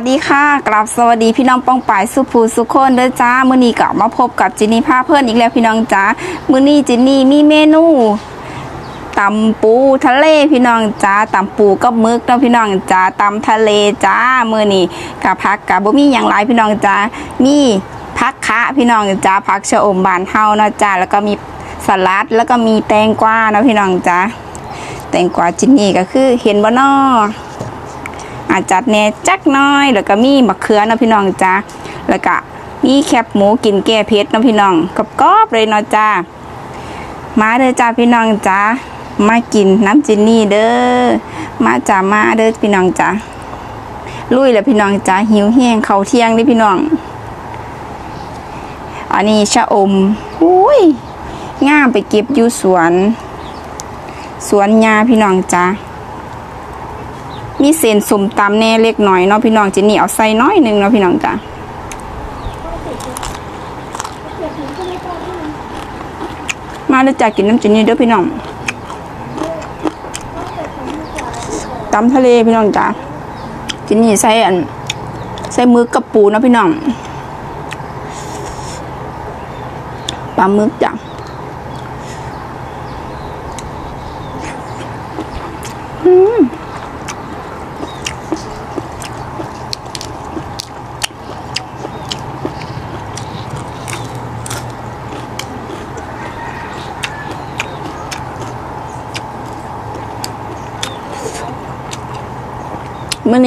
วัสดีค่ะกราบสวัสดีพี่น้องป้องปายสุภูสุขคนเด้อจ้ามื้อนี้ก็มาพบกับจินนี่พาเพื่อนอีกแล้วพี่น้องจ้ามื้อนี้จินนี่มีเมนูตำปูทะเลพี่น้องจ้าตำปูกับมึกนะพี่น้องจ้าตำทะเลจ้ามื้อนี้กับผักกับบ่มีหยังหลายพี่น้องจ้ามีผักคะพี่น้องจ้าผักชะอมบานเฮานะจ้าแล้วก็มีสลัดแล้วก็มีแตงกวานะพี่น้องจ้าแตงกวาจินนี่ก็คือเห็นบ่นอ อาจจัดแน่จักน้อย แล้วก็มีมะเขือเนาะพี่น้องจ้าแล้วก็มีแคบหมูกินแก้เผ็ดเนาะพี่น้องกรอบเลยเนาะจ้ามาเด้อจ้าพี่น้องจ้ามากินน้ำจินนี่เด้อมาจ้ามาเด้อพี่น้องจ้าลุยแล้วพี่น้องจ้าหิวแห้งเขาเที่ยงเด้พี่น้อง อันนี้ชะอมอุ้ยงามไปเก็บอยู่สวน สวนยาพี่น้องจ้า มีเศษสมตำแน่เล็กหน่อยเนาะพี่น้องจินนี่เอาใส่น้อยหนึงเนาะพี่น้องจ้ะมาแล้วจ้ะกินน้ำจินนี่เด้อพี่น้องตำทะเลพี่น้องจ้ะจินนี่ใส่อันใส่มือกับปูเนาะพี่น้องปลาหมึกจ้ะ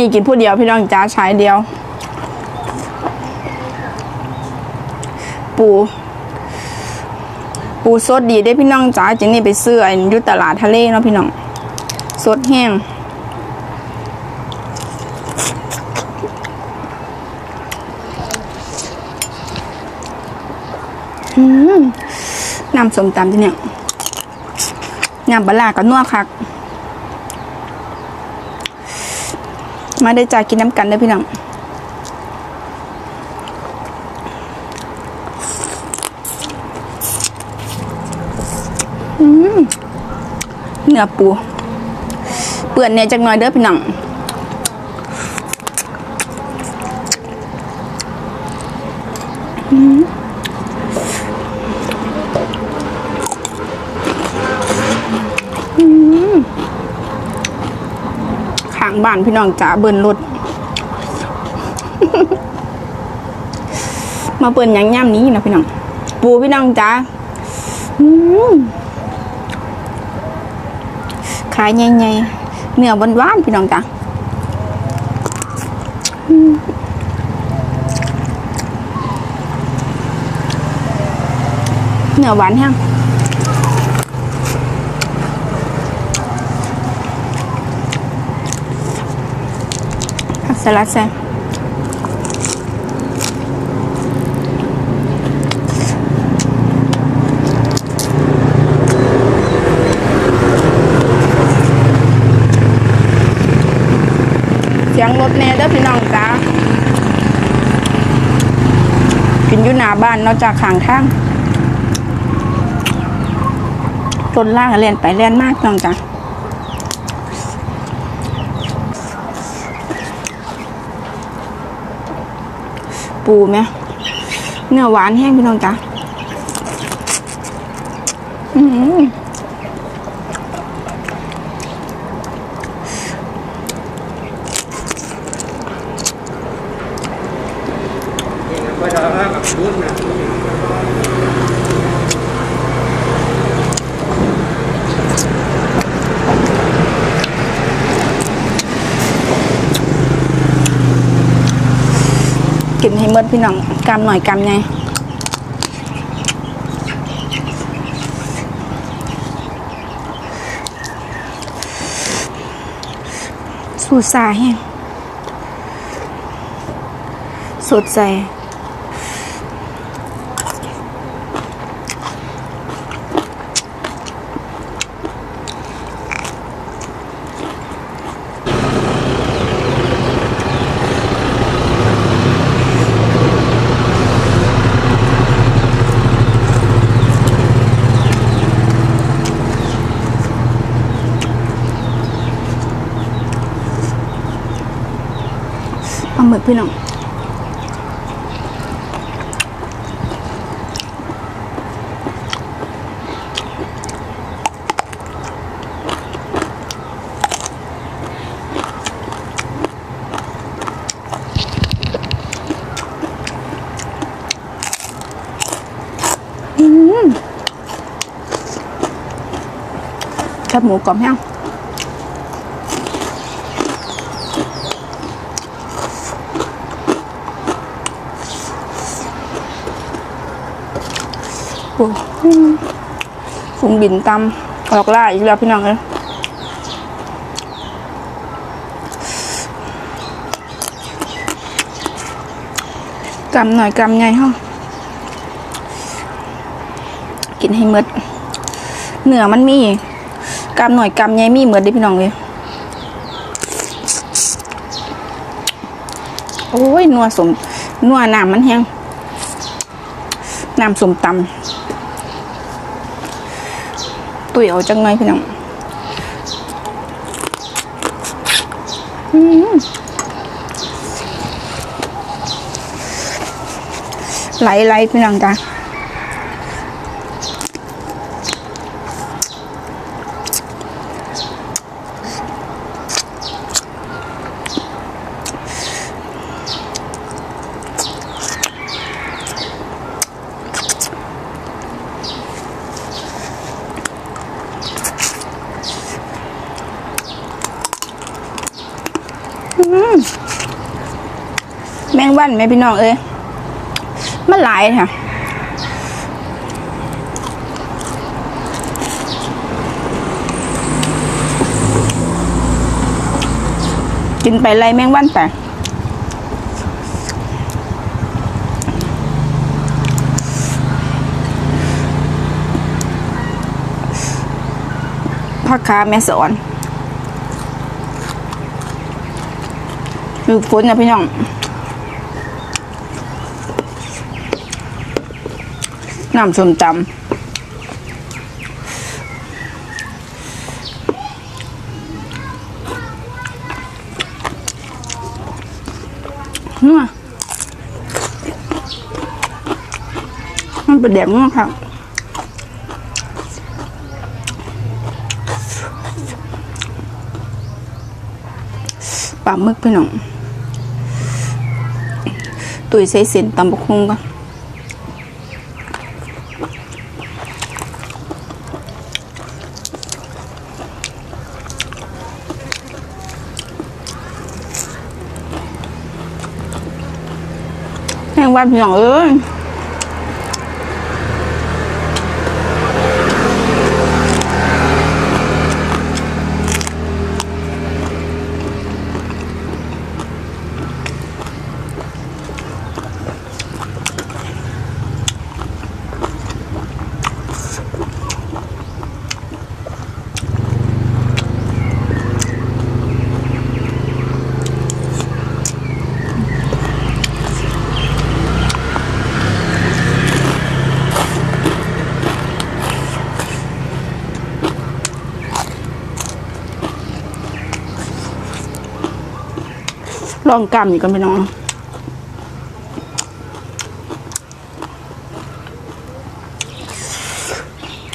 นี้กินผู้เดียวพี่น้องจ้าใช้เดียว ปู ปูสดดีได้พี่น้องจ้าจินนี่ไปซื้ออันอยุตลาดทะเลเนาะพี่น้องสดแห้งน้ำสมตำที่เนี่ยน้ำปลากับนัวคัก มาได้จากกินน้ำกันเด้อพี่น้องอืมเนื้อปู เปื่อนเนี่ยจักหน่อยเด้อพี่น้องอืมอืม ข้าง บ้านพี่น้องจ๋าเบิ่นรถ มาเปิ่นยังย่ำนี้นะพี่น้อง ปูพี่น้องจ๋าขายใหญ่ๆเนื้อหวานๆพี่น้องจ๋าเนื้อหวานแห้ง สลัดใส่เสียงรถแน่เด้อพี่น้องจ้ากินอยู่หน้าบ้านเนอกจากข้างทางต้นล่างเรียนไปเรียนมากน้องจ้า ปูไหมเนื้อหวานแห้งพี่น้องจ้ะ ให้เบิดพี่น้องกำหน่อยกำไงสูดสายสูดใจ พี่น้องอืมแคบหมูกรอบแห้ง โอ้ฝูงบินตำออกล่าอีกแล้วพี่น้องเอ้ยกำหน่อยกำไงห้องกินให้หมดเนื้อมันมีกำหน่อยกำไงมีเหมือนได้พี่น้องเลยโอ้ยนัวสมนัวน้ำมันแห้งน้ำสมตำ ตุ๋ยเอาจังไงพี่น้องไหลไหลพี่น้องจ้ะ แมงวันไหมพี่น้องเอ้ยมันหลายค่ะกินไปไรแมงวันไปผักขาแม่สอนอยู่ฝนนะพี่น้อง น้ำส้มตำนัวมันเป็นแดงนัวครับปลาหมึกพี่น้องตุยใส่เส้นตำบกฮุงก่อน แห้ง ลองกำอยู่กันพี่น้อง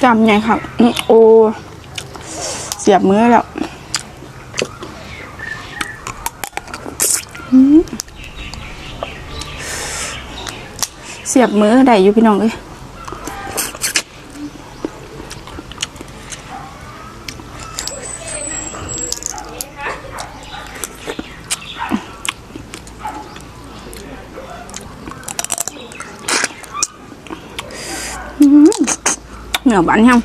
กำไงครับอื้อโอ เสียบมือแล้วเสียบมือได้อยู่พี่น้องเอ้ย nào bánh không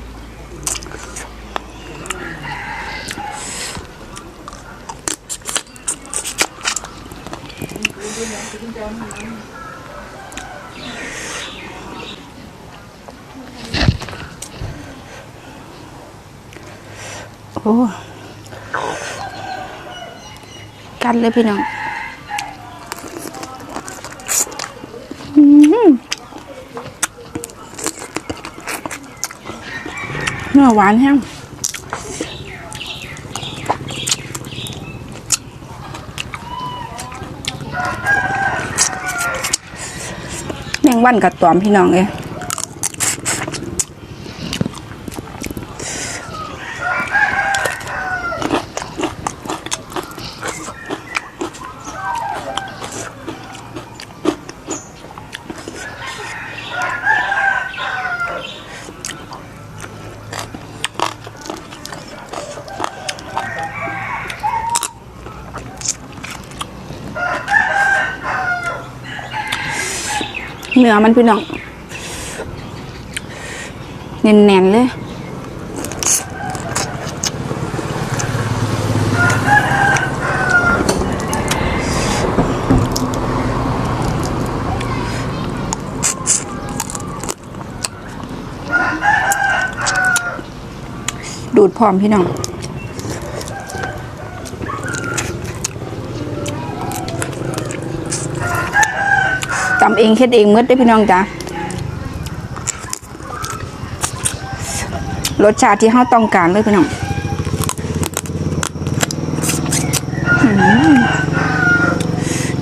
Ồ. Canh lên พี่น้อง หวานแห้งแมงวันกับตอมพี่น้องเลย เนื้อมันพี่น้องแน่นๆเลยดูดพร้อมพี่น้อง ตำเองเฮ็ดเองมืดได้พี่น้องจ้ะรสชาติที่เฮาต้องการเลยพี่น้อง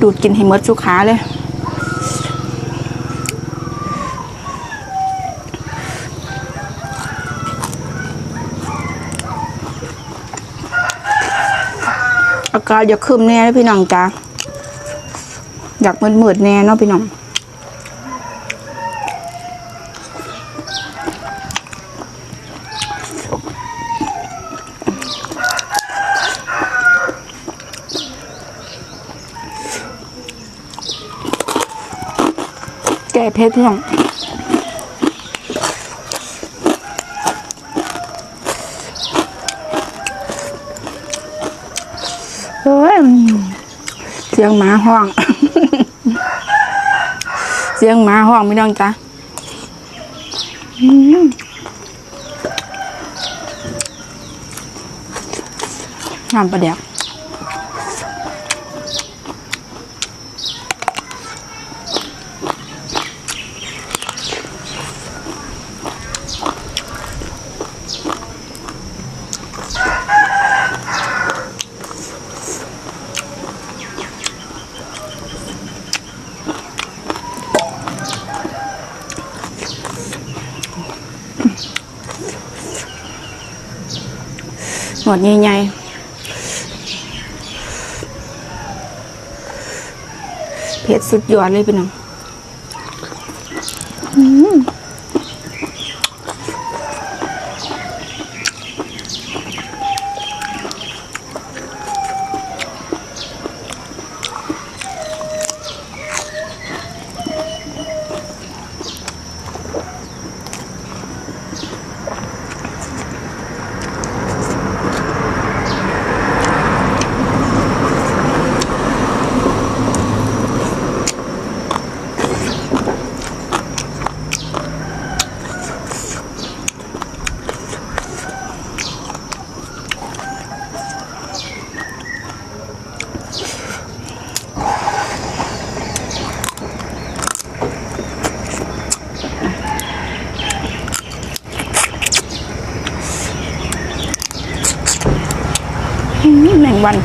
ดูดกินให้หมดสุขาเลยอากาศอย่าคืมแน่เลยพี่น้องจ้ะ อยากมืดๆแน่เนาะพี่น้องแก่เพชรพี่น้องเฮ้ยเสียงหมาห้อง สียงหมาห้องไม่ต้องจ้ะงามน้ำประเดี๋ยว วดใหญ่ๆเพชรสุดยอดเลยพี่น้อง วัน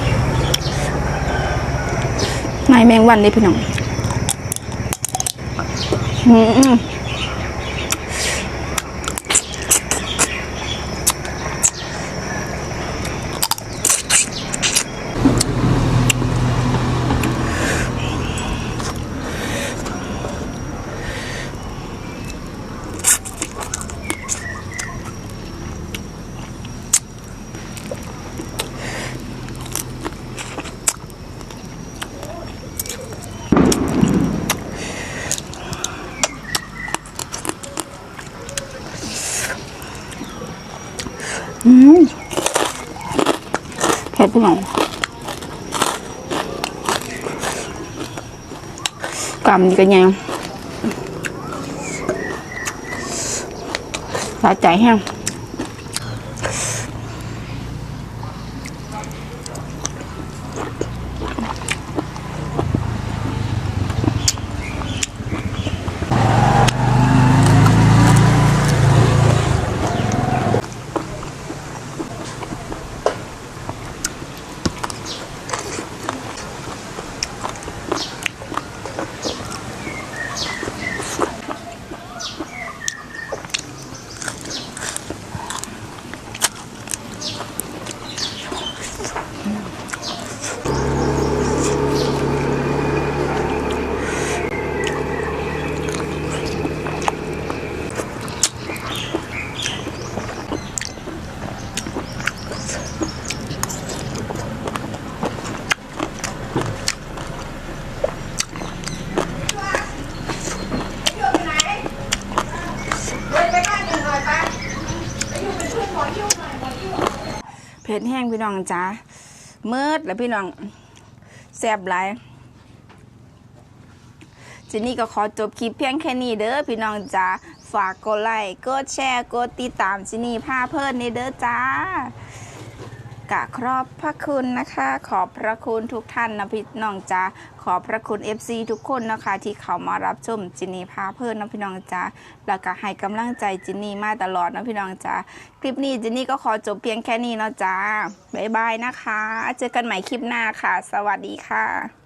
นายแมงวันเลยพี่น้องอืม กำนี่ก็ยังส น้องจ้าเมิดแล้วพี่น้องแซ่บหลายจินนี่ก็ขอจบคลิปเพียงแค่นี้เด้อพี่น้องจ้าฝากกดไลค์กดแชร์กดติดตามจินนี่พาเพิ่นในเด้อจ้า กะครอบพระคุณนะคะ ขอบพระคุณทุกท่านนะพี่น้องจ้าขอบพระคุณ FC ทุกคนนะคะ ที่เขามารับชมจินนี่พาเพื่อนนะพี่น้องจ้าแล้วก็ให้กำลังใจจินนี่มาตลอดนะพี่น้องจ้าคลิปนี้จินนี่ก็ขอจบเพียงแค่นี้เนาะจ้าบ๊ายบายนะคะ เจอกันใหม่คลิปหน้าค่ะ สวัสดีค่ะ